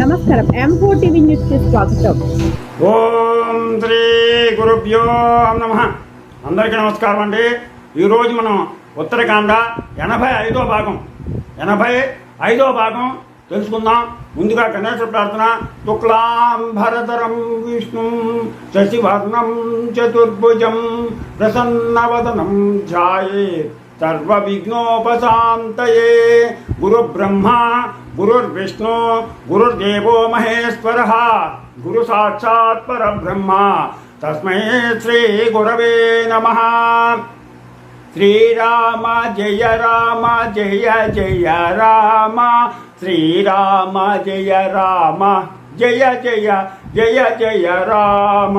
నమస్కారం. M four TV న్యూస్కి స్వాగతం. ఓం శ్రీ గురుభ్యో నమ. అందరికీ నమస్కారం అండి. ఈరోజు మనం ఉత్తరాఖండ ఎనభై ఐదో భాగం ఎనభై ఐదో భాగం తెలుసుకుందాం. ముందుగా గణేశ్వర ప్రార్థన. శుక్లాంబరధరం విష్ణు శశివర్ణం చతుర్భుజం ప్రసన్నవదనం ధ్యాయే सर्वविघ्नोपशान्तये गुरुब्रह्मा, गुरुर्विष्णु गुरु साक्षात् ब्रह्म तस्म श्री गुरव नम। श्रीराम, जय राम, जय जय राम। श्रीराम, जय राम, जय जय जय जय राम।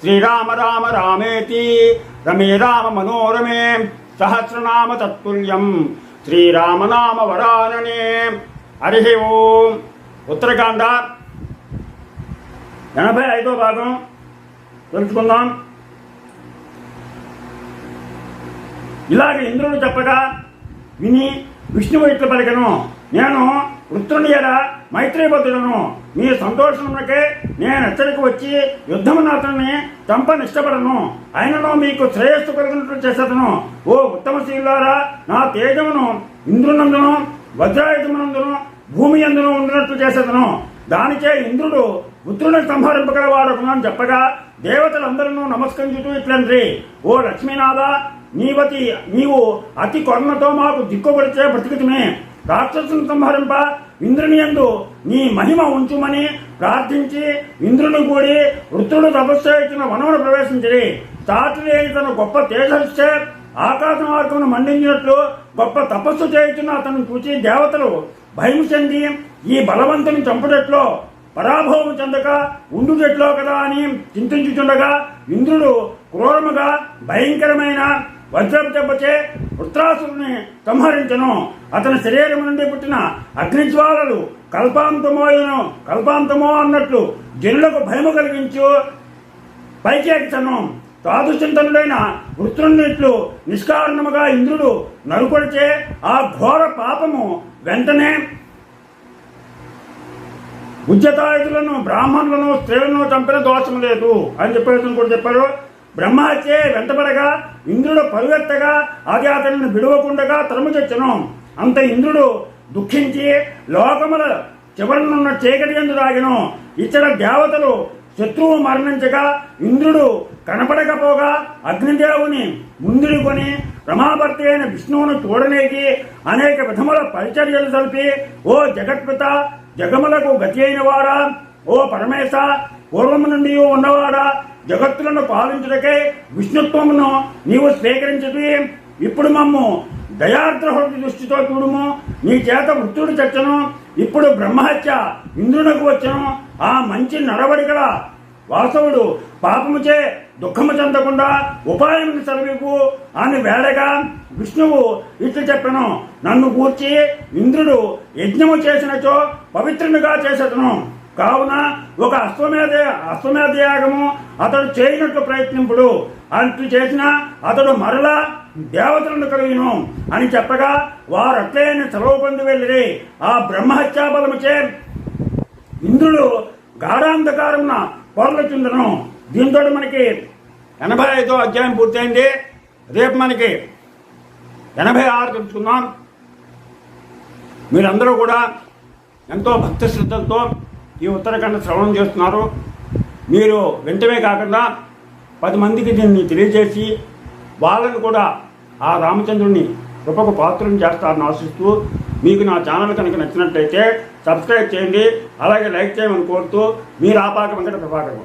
శ్రీరామ రామ రామేతి. రమే రామ మనోరమే. సహస్రనామ తత్తుల్యం శ్రీరామనామ వరాననే. హరి ఓం. ఉత్తరాఖండ ఎనభై ఐదో భాగం. తెలుసుకుందాం. ఇలాగ ఇంద్రుడు చెప్పగా విని విష్ణువు ఇట్ల పలికను. నేను వృత్రుని ఎడ మీ సంతోషమునకే నేను హెచ్చరిక వచ్చి యుద్ధమున అతన్ని చంపని ఇష్టపడను ఆయనను మీకు శ్రేయస్సు కలిగినట్లు చేసేదను. ఓ ఉత్తమశీలారా నా తేజమును ఇంద్రునందును వజ్రాయుధమునందును భూమి అందును ఉండినట్లు చేసేదను. దానిచే ఇంద్రుడు పుత్రుని సంహరింపగలవాడకునని చెప్పగా దేవతలందరూ నమస్కరించుతూ ఇట్లండ్రి. ఓ లక్ష్మీనాథ నీవతి నీవు అతి కొరణతో మాకు దిక్కుపడిచే బ్రతికితమే. రాక్షసుని సంహరింప ఇంద్రుని యందు నీ మహిమ ఉంచుమని ప్రార్థించి ఇంద్రుని కూడి వృత్రుడు తపస్సు ఇచ్చిన వనమును ప్రవేశించిరి. సాటి తన గొప్ప తేజస్సే ఆకాశ మార్గమును మండించినట్లు గొప్ప తపస్సు చేయుచున్న అతను చూచి దేవతలు భయం చెంది ఈ బలవంతుని చంపుటట్లో పరాభవం చెందక ఉండుటెట్లో కదా అని చింతించుచుండగా ఇంద్రుడు క్రూరముగా భయంకరమైన వజ్రం దెబ్బచే వృత్రాసుని సంహరించను. అతని శరీరం నుండి పుట్టిన అగ్నిజ్వాలలు కల్పాంతమోయను కల్పాంతమో అన్నట్లు జనులకు భయము కలిగించు పైకెచ్చను సాధుచింతనుడైన వృత్రునిట్లు నిష్కారణముగా ఇంద్రుడు నరుకొడిచే ఆ ఘోర పాపము వెంటనే ఉద్యతాయుధులను బ్రాహ్మణులను స్త్రీలను చంపిన దోషం లేదు అని చెప్పేసి కూడా చెప్పారు. బ్రహ్మహత్యే వెంటబడగా ఇంద్రుడు పరువెత్తగా అది విడవకుండగా తరుముచొచ్చును అంత ఇంద్రుడు దుఃఖించి లోకముల చివరనున్న చీకటి ఎందు రాగెను ఇతర దేవతలు శత్రువు మరణించగా ఇంద్రుడు కనపడకపోగా అగ్నిదేవుని ముందుకొని రమాభర్తి అయిన విష్ణువును చూడనేకి అనేక విధముల పరిచర్యలు కలిపి ఓ జగత్పిత జగములకు గతి అయిన వాడా? ఓ పరమేశ పూర్వము నుండి ఉన్నవాడా? జగత్తులను పాలించుటకై విష్ణుత్వమును నీవు స్వీకరించుటి ఇప్పుడు మమ్ము దయార్ద్ర దృష్టితో చూడుము. నీ చేత వృత్తుడు చచ్చను. ఇప్పుడు బ్రహ్మహత్య ఇంద్రునకు వచ్చను. ఆ మంచి నడవడిగల వాసవుడు పాపముచే దుఃఖము చెందకుండా ఉపాయం సెలవిపు అని వేడగా విష్ణువు ఇట్లు చెప్పను. నన్ను కూర్చి ఇంద్రుడు యజ్ఞము చేసినచో పవిత్రునిగా చేసేటను కావున ఒక అశ్వమేధ అశ్వమేధ యాగము అతడు చేయనట్లు ప్రయత్నింపుడు. అంటూ చేసిన అతడు మరలా దేవతలను కలిగిను అని చెప్పగా వారు అట్లే సెలవు పొంది వెళ్ళిరి. ఆ బ్రహ్మహత్యా బలముచే ఇంద్రుడు గాఢాంధకారమున పొరలుచుండను దీంతో మనకి ఎనభై ఐదో అధ్యాయం పూర్తయింది. రేపు మనకి ఎనభై ఆరు తెలుసుకుందాం. మీరందరూ కూడా ఎంతో భక్తి శ్రద్ధలతో ఈ ఉత్తరాఖండ శ్రవణం చేస్తున్నారు. మీరు వెంటనే కాకుండా పది మందికి దీన్ని తెలియజేసి వాళ్ళని కూడా ఆ రామచంద్రుని కృపకు పాత్రను చేస్తారని ఆశిస్తూ మీకు నా ఛానల్ కనుక నచ్చినట్లయితే సబ్స్క్రైబ్ చేయండి అలాగే లైక్ చేయమని కోరుతూ మీరు ఆపాక వెంకట ప్రభాకర్